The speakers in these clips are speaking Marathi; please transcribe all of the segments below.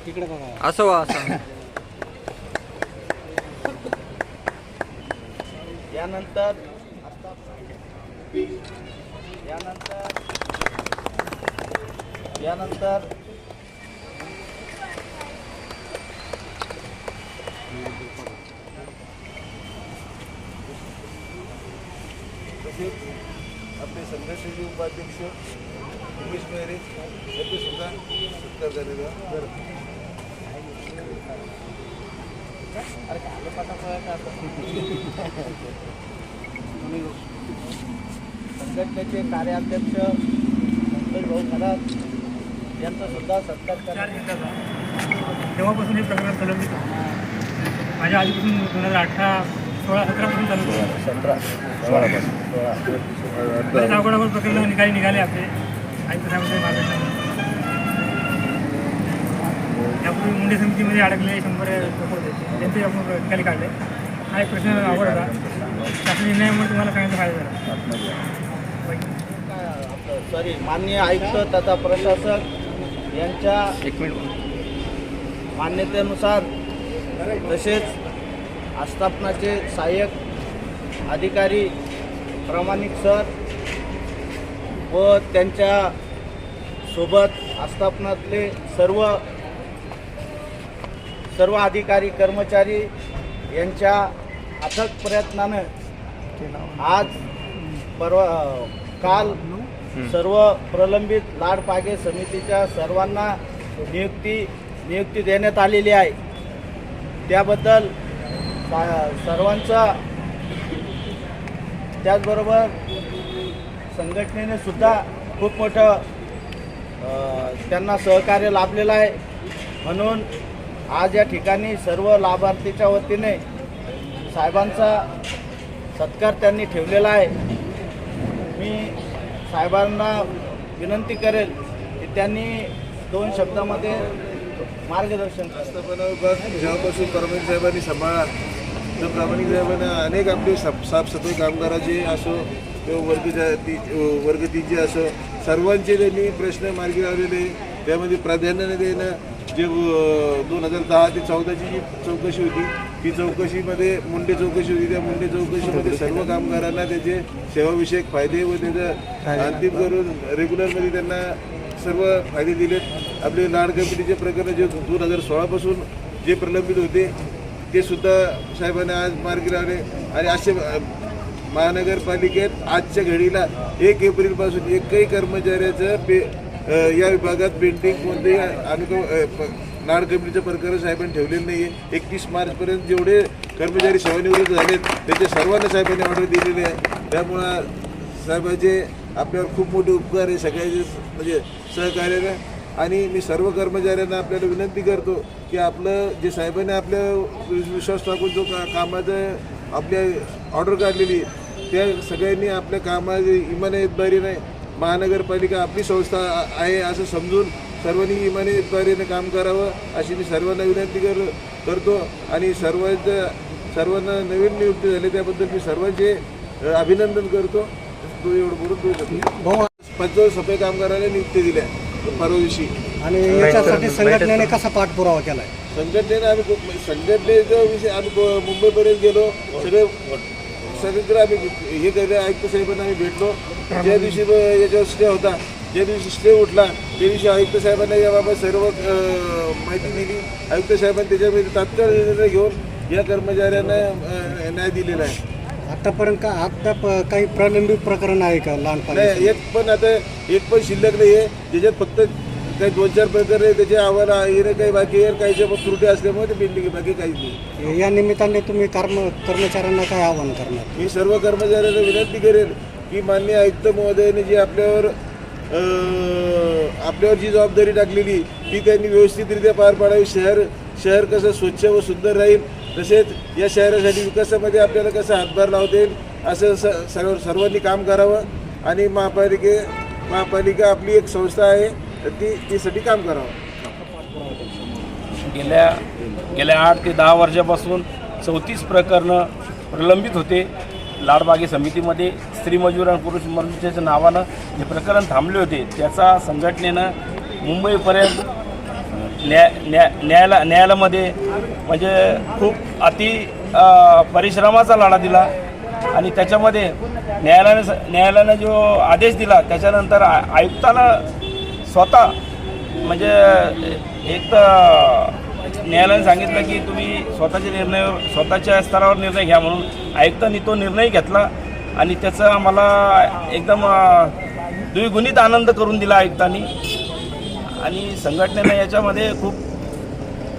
असावा असा यानंतर यानंतर यानंतर तसेच आपले संघटनेचे उपाध्यक्ष उमेश मेहरे याचे सुद्धा सत्कार झालेला संघटनेचे कार्याध्यक्ष संतोष भाऊ खरात यांचा सुद्धा सत्कार करण्यात तेव्हापासून हे प्रकरण प्रलंबित आहे. माझ्या आधीपासून दोन हजार अठरा सोळा सतरापासून चालू. सतरा सोळा बरेच अवघड अवघड प्रकरण निकाली निघाले आपले आयुक्त साहेबांच्या मार्गदर्शनाने यापूर्वी मुंडे समितीमध्ये अडकले शंभर लोक होते त्यांचे आपण निकाली काढले. हा एक प्रश्न आवड होता. शासन निर्णयामुळे तुम्हाला सांगायचा फायदा झाला? सॉरी माननीय आयुक्त तथा प्रशासक यांच्या एक मिनिट. मान्यतेनुसार तसेच आस्थापनाचे सहाय्यक अधिकारी प्रामाणिक सर व त्यांच्यासोबत आस्थापनातले सर्व सर्व अधिकारी कर्मचारी यांच्या अथक प्रयत्नानं आज परवा काल सर्व प्रलंबित लाडपागे समितीच्या सर्वांना नियुक्ती नियुक्ती देण्यात आलेली आहे. त्याबद्दल सर्वांचा त्याचबरोबर संघटनेने सुद्धा खूप मोठं त्यांना सहकार्य लाभलेलं आहे. म्हणून आज या ठिकाणी सर्व लाभार्थीच्या वतीने साहेबांचा सत्कार त्यांनी ठेवलेला आहे. मी साहेबांना विनंती करेल की त्यांनी दोन शब्दामध्ये मार्गदर्शन जेव्हापासून प्रामाणिक साहेबांनी सांभाळा तर प्रामाणिक साहेबांना अनेक आपले साफ साफसफाई कामगाराचे असो किंवा वर्ग जाती वर्ग तीनचे असो सर्वांचे त्यांनी प्रश्न मार्गी लावलेले. त्यामध्ये प्राधान्याने देणं जे दोन हजार दहा ते चौदाची जी चौकशी होती ती चौकशीमध्ये मुंडे चौकशी होती त्या मुंडे चौकशीमध्ये सर्व कामगारांना त्याचे सेवाविषयक फायदे व त्याचं अंतिम करून रेग्युलरमध्ये त्यांना सर्व फायदे दिलेत. आपले लाड कमिटीचे प्रकरण जे दोन हजार सोळापासून जे प्रलंबित होते ते सुद्धा साहेबांनी आज मार्गी लावले आणि असे महानगरपालिकेत आजच्या घडीला एक एप्रिलपासून एकही कर्मचाऱ्याचं पे या विभागात पेंटिंग कोणतेही अनुक अ, प्रकार साहेबांनी ठेवलेले नाही आहे एकतीस मार्चपर्यंत जेवढे कर्मचारी सेवानिवृत्त झालेत त्याचे सर्वांना साहेबांनी ऑर्डर दिलेली आहे. त्यामुळं साहेबांचे आपल्यावर खूप मोठे उपकार आहे. सगळ्याचे म्हणजे सहकार्यानं. आणि मी सर्व कर्मचाऱ्यांना आपल्याला विनंती करतो की आपलं जे साहेबांनी आपल्या विश्वास टाकून जो का कामाचं आपल्या ऑर्डर काढलेली त्या सगळ्यांनी आपल्या कामाची नाही महानगरपालिका आपली संस्था आहे असं समजून सर्वांनी इमानतदारीने काम करावं अशी मी सर्वांना विनंती कर करतो. आणि सर्वांचं सर्वांना नवीन नियुक्ती झाली त्याबद्दल मी सर्वांचे अभिनंदन करतो. तो एवढं बोलून तो पंचावन्न सफाई कामगारांना नियुक्ती दिल्या परवा दिवशी. आणि याच्यासाठी संघटनेने कसा पाठपुरावा केलाय? संघटनेने आम्ही खूप- संघटनेचा विषय आम्ही मुंबईपर्यंत गेलो. सगळे सगळीकडे आम्ही हे केलं आयुक्त साहेबांना आम्ही भेटलो. ज्या दिवशी याच्यावर स्टे होता ज्या दिवशी स्टे उठला त्या दिवशी आयुक्त साहेबांना याबाबत सर्व माहिती दिली आयुक्त साहेबांनी त्याच्यामध्ये तात्काळ निर्णय घेऊन या कर्मचाऱ्यांना न्याय दिलेला आहे. आतापर्यंत का आता प- काही प्रलंबित प्रकरण आहे का लहानपणी एक पण आता एक पण शिल्लक नाही आहे ज्याच्यात फक्त काही दोन चार प्रकार आहे त्याचे अहवाल येणं काही बाकी आहे काहीच्या पण त्रुटी असल्यामुळे ते पेंडिंग आहे बाकी काहीच नाही. या निमित्ताने तुम्ही कर्म कर्मचाऱ्यांना काय आवाहन करणार? मी सर्व कर्मचाऱ्यांना विनंती करेन की माननीय आयुक्त महोदयाने जी आपल्यावर अं, आपल्यावर जी जबाबदारी टाकलेली ती त्यांनी व्यवस्थितरित्या पार पाडावी. शहर शहर कसं स्वच्छ व सुंदर राहील तसेच या शहरासाठी विकासामध्ये आपल्याला कसं हातभार लावता येईल असं स सर्व सर्वांनी काम करावं. आणि महापालिके महापालिका आपली एक संस्था आहे तर ते त्यासाठी काम करावं. गेल्या गेल्या आठ ते दहा वर्षापासून चौतीस प्रकरणं प्रलंबित होते. लाडबागे समितीमध्ये स्त्री मजूर आणि पुरुष मजुराच्या नावानं जे प्रकरण थांबले होते त्याचा संघटनेनं मुंबईपर्यंत न्याय न्याय न्यायालय न्यायालयामध्ये म्हणजे खूप अति परिश्रमाचा लढा दिला आणि त्याच्यामध्ये न्यायालयानं न्यायालयानं जो आदेश दिला त्याच्यानंतर आ- आयुक्तानं स्वतः म्हणजे एक तर न्यायालयाने सांगितलं की तुम्ही स्वतःचे निर्णय स्वतःच्या स्तरावर निर्णय घ्या म्हणून. आयुक्तांनी तो निर्णय घेतला आणि त्याचा आम्हाला एकदम द्विगुणित आनंद करून दिला आयुक्तांनी. आणि संघटनेनं याच्यामध्ये खूप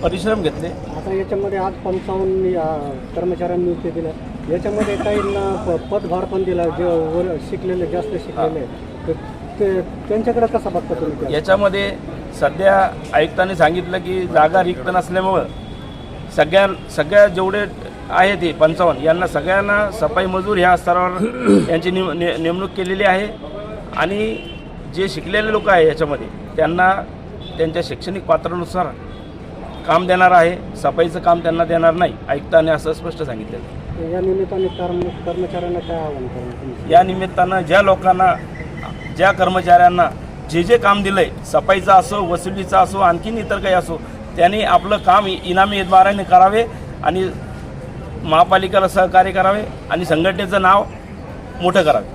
परिश्रम घेतले. आता याच्यामध्ये आज पंचावन्न या कर्मचाऱ्यांनी नियुक्ती दिल्या याच्यामध्ये काहींना प- पदभार पण दिला जे वर शिकलेले जास्त शिकलेले ते त्यांच्याकडे कसा बघता तुम्ही? याच्यामध्ये सध्या आयुक्तांनी सांगितलं की जागा रिक्त नसल्यामुळं सगळ्या सगळ्या जेवढे आहे ते पंचावन्न यांना सगळ्यांना सफाई मजूर ह्या स्तरावर यांची निम ने नेमणूक केलेली आहे आणि जे शिकलेले लोक आहे याच्यामध्ये त्यांना त्यांच्या शैक्षणिक पात्रानुसार काम देणार आहे सफाईचं काम त्यांना देणार नाही आयुक्तांनी असं स्पष्ट सांगितलेलं. या निमित्ताने कर्म कर्मचाऱ्यांना काय आव्हान या निमित्तानं ज्या लोकांना ज्या कर्मचाऱ्यांना जे जे काम दिलंय सफाईचं असो वसुलीचं असो आणखीन इतर काही असो त्यांनी आपलं काम इनामीद्वाराने इनामी द्वाराने करावे आणि महापालिकेला सहकार्य करावे आणि संघटनेचं नाव मोठं करावे.